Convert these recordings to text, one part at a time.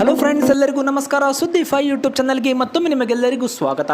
Hello friends ಎಲ್ಲರಿಗೂ ನಮಸ್ಕಾರ. ಸುದ್ದಿ ಫೈ ಯೂಟ್ಯೂಬ್ ಚಾನಲ್ಗೆ ಮತ್ತೊಮ್ಮೆ ನಿಮಗೆಲ್ಲರಿಗೂ ಸ್ವಾಗತ.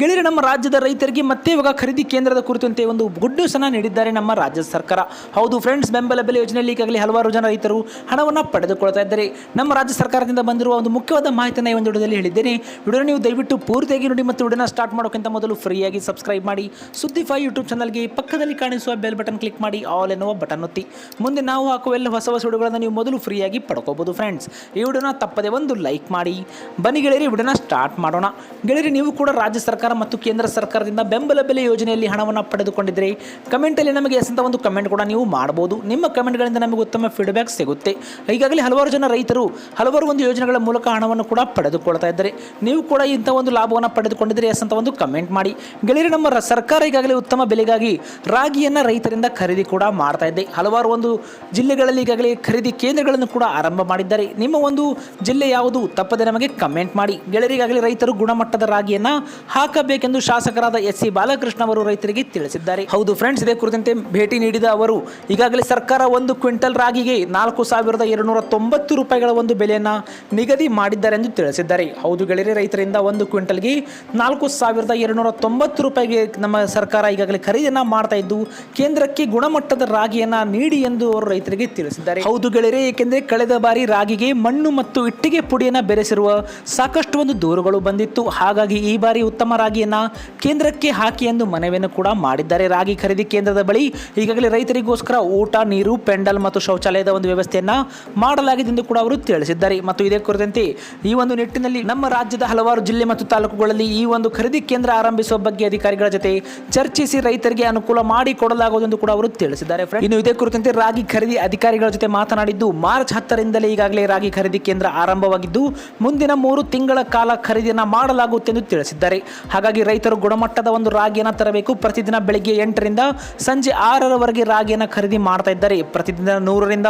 ಗೆಳೆಯರೆ, ನಮ್ಮ ರಾಜ್ಯದ ರೈತರಿಗೆ ಮತ್ತೆ ಇವಾಗ ಖರೀದಿ ಕೇಂದ್ರದ ಕುರಿತಂತೆ ಒಂದು ಗುಡ್ ನ್ಯೂಸ್ ಅನ್ನ ನೀಡಿದ್ದಾರೆ ನಮ್ಮ ರಾಜ್ಯ ಸರ್ಕಾರ. ಹೌದು ಫ್ರೆಂಡ್ಸ್ ಬೆಂಬಲ ಬೆಲೆ ಯೋಜನೆಯಲ್ಲಿ ಈಗಾಗಲೇ ಹಲವಾರು ಜನ ರೈತರು ಹಣವನ್ನು ಪಡೆದುಕೊಳ್ತಾ ಇದ್ದಾರೆ. ನಮ್ಮ ರಾಜ್ಯ ಸರ್ಕಾರದಿಂದ ಬಂದಿರುವ ಒಂದು ಮುಖ್ಯವಾದ ಮಾಹಿತಿಯನ್ನು ಈ ಒಂದು ವಿಡಿಯೋದಲ್ಲಿ ಹೇಳಿದ್ದೇನೆ. ವಿಡಿಯೋ ನೀವು ದಯವಿಟ್ಟು ಪೂರ್ತಿಯಾಗಿ ನೋಡಿ ಮತ್ತು ವಿಡಿಯೋನ ಸ್ಟಾರ್ಟ್ ಮಾಡೋಕ್ಕಿಂತ ಮೊದಲು ಫ್ರೀಯಾಗಿ ಸಬ್ಸ್ಕ್ರೈಬ್ ಮಾಡಿ. ಸುದ್ದಿ ಫೈ ಯೂಟ್ಯೂಬ್ ಚಾನಲ್ಗೆ ಪಕ್ಕದಲ್ಲಿ ಕಾಣಿಸುವ ಬೆಲ್ ಬಟನ್ ಕ್ಲಿಕ್ ಮಾಡಿ ಆಲ್ ಎನ್ನುವ ಬಟನ್ ಒತ್ತಿ. ಮುಂದೆ ನಾವು ಹಾಕುವ ಎಲ್ಲ ಹೊಸ ಹೊಸ ವಿಡಿಯೋಗಳನ್ನು ನೀವು ಮೊದಲು ಫ್ರೀಯಾಗಿ ಪಡ್ಕೋಬಹುದು ಫ್ರೆಂಡ್ಸ್ ಈ ವಿಡಿಯೋನ ತಪ್ಪದೆ ಒಂದು ಲೈಕ್ ಮಾಡಿ. ಬನ್ನಿ ಗೆಳೆಯರಿ ವಿಡಿಯೋನ ಸ್ಟಾರ್ಟ್ ಮಾಡೋಣ. ಗೆಳೆಯರಿ, ನೀವು ಕೂಡ ರಾಜ್ಯ ಸರ್ಕಾರ ಮತ್ತು ಕೇಂದ್ರ ಸರ್ಕಾರದಿಂದ ಬೆಂಬಲ ಬೆಲೆ ಯೋಜನೆಯಲ್ಲಿ ಹಣವನ್ನು ಪಡೆದುಕೊಂಡಿದ್ದರೆ. ಕಮೆಂಟಲ್ಲಿ ನಮಗೆ ಎಸ್ ಅಂತ ಒಂದು ಕಮೆಂಟ್ ಕೂಡ ನೀವು ಮಾಡ್ಬೋದು. ನಿಮ್ಮ ಕಮೆಂಟ್ಗಳಿಂದ ನಮಗೆ ಉತ್ತಮ ಫೀಡ್ಬ್ಯಾಕ್ ಸಿಗುತ್ತೆ. ಈಗಾಗಲೇ ಹಲವಾರು ಜನ ರೈತರು ಹಲವಾರು ಒಂದು ಯೋಜನೆಗಳ ಮೂಲಕ ಹಣವನ್ನು ಕೂಡ ಪಡೆದುಕೊಳ್ತಾ ಇದ್ದಾರೆ. ನೀವು ಕೂಡ ಇಂಥ ಒಂದು ಲಾಭವನ್ನು ಪಡೆದುಕೊಂಡಿದ್ದರೆ ಎಸ್ ಒಂದು ಕಮೆಂಟ್ ಮಾಡಿ. ಗೆಳೆಯರಿ, ನಮ್ಮ ಸರ್ಕಾರ ಈಗಾಗಲೇ ಉತ್ತಮ ಬೆಲೆಗಾಗಿ ರಾಗಿಯನ್ನು ರೈತರಿಂದ ಖರೀದಿ ಕೂಡ ಮಾಡ್ತಾ ಇದೆ. ಹಲವಾರು ಒಂದು ಜಿಲ್ಲೆಗಳಲ್ಲಿ ಈಗಾಗಲೇ ಖರೀದಿ ಕೇಂದ್ರಗಳನ್ನು ಕೂಡ ಆರಂಭ ಮಾಡಿದ್ದಾರೆ. ನಿಮ್ಮ ಒಂದು ಜಿಲ್ಲೆ ಯಾವುದು ತಪ್ಪದೆ ನಮಗೆ ಕಮೆಂಟ್ ಮಾಡಿ. ಗೆಳೆಯರಿಗಾಗಲಿ ರೈತರು ಗುಣಮಟ್ಟದ ರಾಗಿಯನ್ನು ಹಾಕಬೇಕೆಂದು ಶಾಸಕರಾದ ಎಸ್ ಸಿ ಬಾಲಕೃಷ್ಣ ಅವರು ರೈತರಿಗೆ ತಿಳಿಸಿದ್ದಾರೆ. ಹೌದು ಫ್ರೆಂಡ್ಸ್ ಇದೇ ಕುರಿತಂತೆ ಭೇಟಿ ನೀಡಿದ ಅವರು, ಈಗಾಗಲೇ ಸರ್ಕಾರ ಒಂದು ಕ್ವಿಂಟಲ್ ರಾಗಿಗೆ ನಾಲ್ಕು ಸಾವಿರದ ಎರಡುನೂರ ತೊಂಬತ್ತು ರೂಪಾಯಿಗಳ ಒಂದು ಬೆಲೆಯನ್ನು ನಿಗದಿ ಮಾಡಿದ್ದಾರೆ ಎಂದು ತಿಳಿಸಿದ್ದಾರೆ. ಹೌದು ಗೆಳೆಯರಿ ರೈತರಿಂದ ಒಂದು ಕ್ವಿಂಟಲ್ಗೆ ನಾಲ್ಕು ಸಾವಿರದ ಎರಡುನೂರ ತೊಂಬತ್ತು ರೂಪಾಯಿಗೆ ನಮ್ಮ ಸರ್ಕಾರ ಈಗಾಗಲೇ ಖರೀದಿಯನ್ನ ಮಾಡ್ತಾ ಇದ್ದು, ಕೇಂದ್ರಕ್ಕೆ ಗುಣಮಟ್ಟದ ರಾಗಿಯನ್ನ ನೀಡಿ ಎಂದು ಅವರು ರೈತರಿಗೆ ತಿಳಿಸಿದ್ದಾರೆ. ಹೌದು ಗೆಳೆಯರೆ ಏಕೆಂದರೆ ಕಳೆದ ಬಾರಿ ರಾಗಿಗೆ ಮಣ್ಣು ಮತ್ತು ಇಟ್ಟಿಗೆ ಪುಡಿಯನ್ನು ಬೆರೆಸಿರುವ ಸಾಕಷ್ಟು ಒಂದು ದೂರುಗಳು ಬಂದಿತ್ತು. ಹಾಗಾಗಿ ಈ ಬಾರಿ ಉತ್ತಮ ರಾಗಿಯನ್ನು ಕೇಂದ್ರಕ್ಕೆ ಹಾಕಿ ಎಂದು ಮನವಿಯನ್ನು ಕೂಡ ಮಾಡಿದ್ದಾರೆ. ರಾಗಿ ಖರೀದಿ ಕೇಂದ್ರದ ಬಳಿ ಈಗಾಗಲೇ ರೈತರಿಗೋಸ್ಕರ ಊಟ, ನೀರು, ಪೆಂಡಲ್ ಮತ್ತು ಶೌಚಾಲಯದ ಒಂದು ವ್ಯವಸ್ಥೆಯನ್ನು ಮಾಡಲಾಗಿದೆ ಎಂದು ಕೂಡ ಅವರು ತಿಳಿಸಿದ್ದಾರೆ. ಮತ್ತು ಇದೇ ಕುರಿತಂತೆ ಈ ಒಂದು ನಿಟ್ಟಿನಲ್ಲಿ ನಮ್ಮ ರಾಜ್ಯದ ಹಲವಾರು ಜಿಲ್ಲೆ ಮತ್ತು ತಾಲೂಕುಗಳಲ್ಲಿ ಈ ಒಂದು ಖರೀದಿ ಕೇಂದ್ರ ಆರಂಭಿಸುವ ಬಗ್ಗೆ ಅಧಿಕಾರಿಗಳ ಜೊತೆ ಚರ್ಚಿಸಿ ರೈತರಿಗೆ ಅನುಕೂಲ ಮಾಡಿಕೊಡಲಾಗುವುದು ಎಂದು ಕೂಡ ಅವರು ತಿಳಿಸಿದ್ದಾರೆ. ಇನ್ನು ಇದೇ ಕುರಿತಂತೆ ರಾಗಿ ಖರೀದಿ ಅಧಿಕಾರಿಗಳ ಜೊತೆ ಮಾತನಾಡಿದ್ದು, ಮಾರ್ಚ್ ಹತ್ತರಿಂದಲೇ ಈಗಾಗಲೇ ರಾಗಿ ಖರೀದಿ ಕೇಂದ್ರ ಆರಂಭವಾಗಿದ್ದು ಮುಂದಿನ ಮೂರು ತಿಂಗಳ ಕಾಲ ಖರೀದಿಯನ್ನು ಮಾಡಲಾಗುತ್ತೆ ಎಂದು ತಿಳಿಸಿದ್ದಾರೆ. ಹಾಗಾಗಿ ರೈತರು ಗುಣಮಟ್ಟದ ಒಂದು ರಾಗಿಯನ್ನು ತರಬೇಕು. ಪ್ರತಿದಿನ ಬೆಳಿಗ್ಗೆ ಎಂಟರಿಂದ ಸಂಜೆ ಆರರವರೆಗೆ ರಾಗಿಯನ್ನು ಖರೀದಿ ಮಾಡ್ತಾ ಇದ್ದಾರೆ. ಪ್ರತಿದಿನ ನೂರರಿಂದ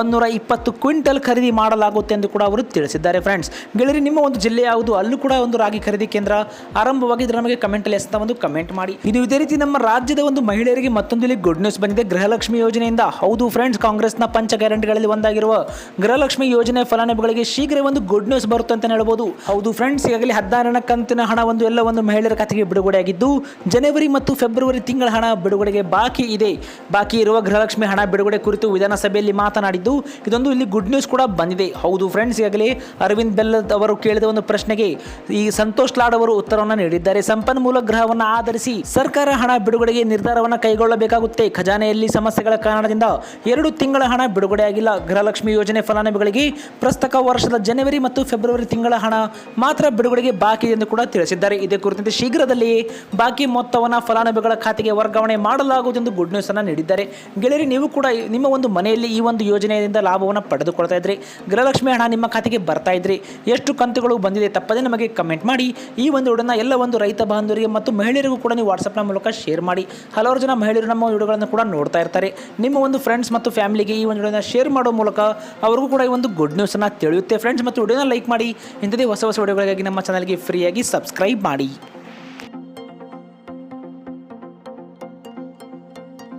ಒಂದೂರ ಇಪ್ಪತ್ತು ಕ್ವಿಂಟಲ್ ಖರೀದಿ ಮಾಡಲಾಗುತ್ತೆ ಎಂದು ಕೂಡ ಅವರು ತಿಳಿಸಿದ್ದಾರೆ ಫ್ರೆಂಡ್ಸ್. ಗೆಳೆಯರಿ, ನಿಮ್ಮ ಒಂದು ಜಿಲ್ಲೆ ಯಾವುದು? ಅಲ್ಲೂ ಕೂಡ ಒಂದು ರಾಗಿ ಖರೀದಿ ಕೇಂದ್ರ ಆರಂಭವಾಗಿದ್ದು ನಮಗೆ ಕಮೆಂಟಲ್ಲಿ ಅಂತ ಒಂದು ಕಮೆಂಟ್ ಮಾಡಿ. ಇದು ಇದೇ ರೀತಿ ನಮ್ಮ ರಾಜ್ಯದ ಒಂದು ಮಹಿಳೆಯರಿಗೆ ಮತ್ತೊಂದು ಇಲ್ಲಿ ಗುಡ್ ನ್ಯೂಸ್ ಬಂದಿದೆ. ಗೃಹಲಕ್ಷ್ಮಿ ಯೋಜನೆಯಿಂದ ಹೌದು ಫ್ರೆಂಡ್ಸ್, ಕಾಂಗ್ರೆಸ್ನ ಪಂಚ ಗ್ಯಾರಂಟಿಗಳಲ್ಲಿ ಒಂದಾಗಿರುವ ಗೃಹಲಕ್ಷ್ಮಿ ಯೋಜನೆ ಫಲಾನುಭವಿಗಳಿಗೆ ಶೀಘ್ರ ಒಂದು ಗುಡ್ ನ್ಯೂಸ್ ಬರುತ್ತೆ ಅಂತ ಹೇಳ್ಬೋದು. ಹೌದು ಫ್ರೆಂಡ್ಸ್ ಈಗಾಗಲೇ ಹದಿನಾರನ ಕಂತಿನ ಹಣ ಒಂದು ಎಲ್ಲ ಒಂದು ಮಹಿಳೆಯರ ಖಾತೆಗೆ ಬಿಡುಗಡೆಯಾಗಿದ್ದು, ಜನವರಿ ಮತ್ತು ಫೆಬ್ರವರಿ ತಿಂಗಳ ಹಣ ಬಿಡುಗಡೆಗೆ ಬಾಕಿ ಇದೆ. ಬಾಕಿ ಇರುವ ಗೃಹಲಕ್ಷ್ಮಿ ಹಣ ಬಿಡುಗಡೆ ಕುರಿತು ವಿಧಾನಸಭೆಯಲ್ಲಿ ಮಾತನಾಡಿದ್ದು, ಇದೊಂದು ಇಲ್ಲಿ ಗುಡ್ ನ್ಯೂಸ್ ಕೂಡ ಬಂದಿದೆ. ಹೌದು ಫ್ರೆಂಡ್ಸ್ ಈಗಾಗಲೇ ಅರವಿಂದ್ ಬೆಲ್ಲದ್ ಅವರು ಕೇಳಿದ ಒಂದು ಪ್ರಶ್ನೆಗೆ ಈ ಸಂತೋಷ್ ಲಾಡ್ ಅವರು ಉತ್ತರವನ್ನು ನೀಡಿದ್ದಾರೆ. ಸಂಪನ್ಮೂಲ ಗ್ರಹವನ್ನು ಆಧರಿಸಿ ಸರ್ಕಾರ ಹಣ ಬಿಡುಗಡೆಗೆ ನಿರ್ಧಾರವನ್ನು ಕೈಗೊಳ್ಳಬೇಕಾಗುತ್ತೆ. ಖಜಾನೆಯಲ್ಲಿ ಸಮಸ್ಯೆಗಳ ಕಾರಣದಿಂದ ಎರಡು ತಿಂಗಳ ಹಣ ಬಿಡುಗಡೆಯಾಗಿಲ್ಲ. ಗೃಹಲಕ್ಷ್ಮಿ ಯೋಜನೆ ಫಲಾನುಭವಿಗಳಿಗೆ ಪ್ರಸ್ತಕ ವರ್ಷದ ಜನವರಿ ಮತ್ತು ಫೆಬ್ರವರಿ ತಿಂಗಳ ಹಣ ಮಾತ್ರ ಬಿಡುಗಡೆಗೆ ಬಾಕಿ ಎಂದು ಕೂಡ ತಿಳಿಸಿದ್ದಾರೆ. ಇದೇ ಕುರಿತಂತೆ ಶೀಘ್ರದಲ್ಲಿಯೇ ಬಾಕಿ ಮೊತ್ತವನ್ನು ಫಲಾನುಭವಿಗಳ ಖಾತೆಗೆ ವರ್ಗಾವಣೆ ಮಾಡಲಾಗುವುದು ಎಂದು ಗುಡ್ ನ್ಯೂಸ್ ಅನ್ನು ನೀಡಿದ್ದಾರೆ. ಗೆಳೆಯರಿ, ನೀವು ಕೂಡ ನಿಮ್ಮ ಒಂದು ಮನೆಯಲ್ಲಿ ಈ ಒಂದು ಯೋಜನೆಯಿಂದ ಲಾಭವನ್ನು ಪಡೆದುಕೊಳ್ತಾ ಇದ್ರಿ. ಗೃಹಲಕ್ಷ್ಮಿ ಹಣ ನಿಮ್ಮ ಖಾತೆಗೆ ಬರ್ತಾ ಇದ್ರಿ. ಎಷ್ಟು ಕಂತುಗಳು ಬಂದಿದೆ ತಪ್ಪದೆ ನಮಗೆ ಕಮೆಂಟ್ ಮಾಡಿ. ಈ ಒಂದು ವಿಡಿಯೋನ ಎಲ್ಲ ಒಂದು ರೈತ ಬಾಂಧವರಿಗೆ ಮತ್ತು ಮಹಿಳೆಯರಿಗೂ ಕೂಡ ನೀವು ವಾಟ್ಸಪ್ನ ಮೂಲಕ ಶೇರ್ ಮಾಡಿ. ಹಲವಾರು ಜನ ಮಹಿಳೆಯರು ನಮ್ಮ ವಿಡಿಯೋಗಳನ್ನು ಕೂಡ ನೋಡ್ತಾ ಇರ್ತಾರೆ. ನಿಮ್ಮ ಒಂದು ಫ್ರೆಂಡ್ಸ್ ಮತ್ತು ಫ್ಯಾಮಿಲಿಗೆ ಈ ಒಂದು ವಿಡಿಯೋನ ಶೇರ್ ಮಾಡೋ ಮೂಲಕ ಅವ್ರಿಗೂ ಕೂಡ ಈ ಒಂದು ಗುಡ್ ನ್ಯೂಸನ್ನು ತಿಳಿಯುತ್ತೆ. ಫ್ರೆಂಡ್ಸ್ ಮತ್ತು ವಿಡಿಯೋನ ಲೈಕ್ ಮಾಡಿ. ಇಂಥದೇ ಹೊಸ ಹೊಸ ವಿಡಿಯೋಗಳಿಗಾಗಿ ನಮ್ಮ ಚಾನಲ್ಗೆ ಫ್ರೀಯಾಗಿ ಸಬ್ಸ್ಕ್ರೈಬ್ ಮಾಡಿ.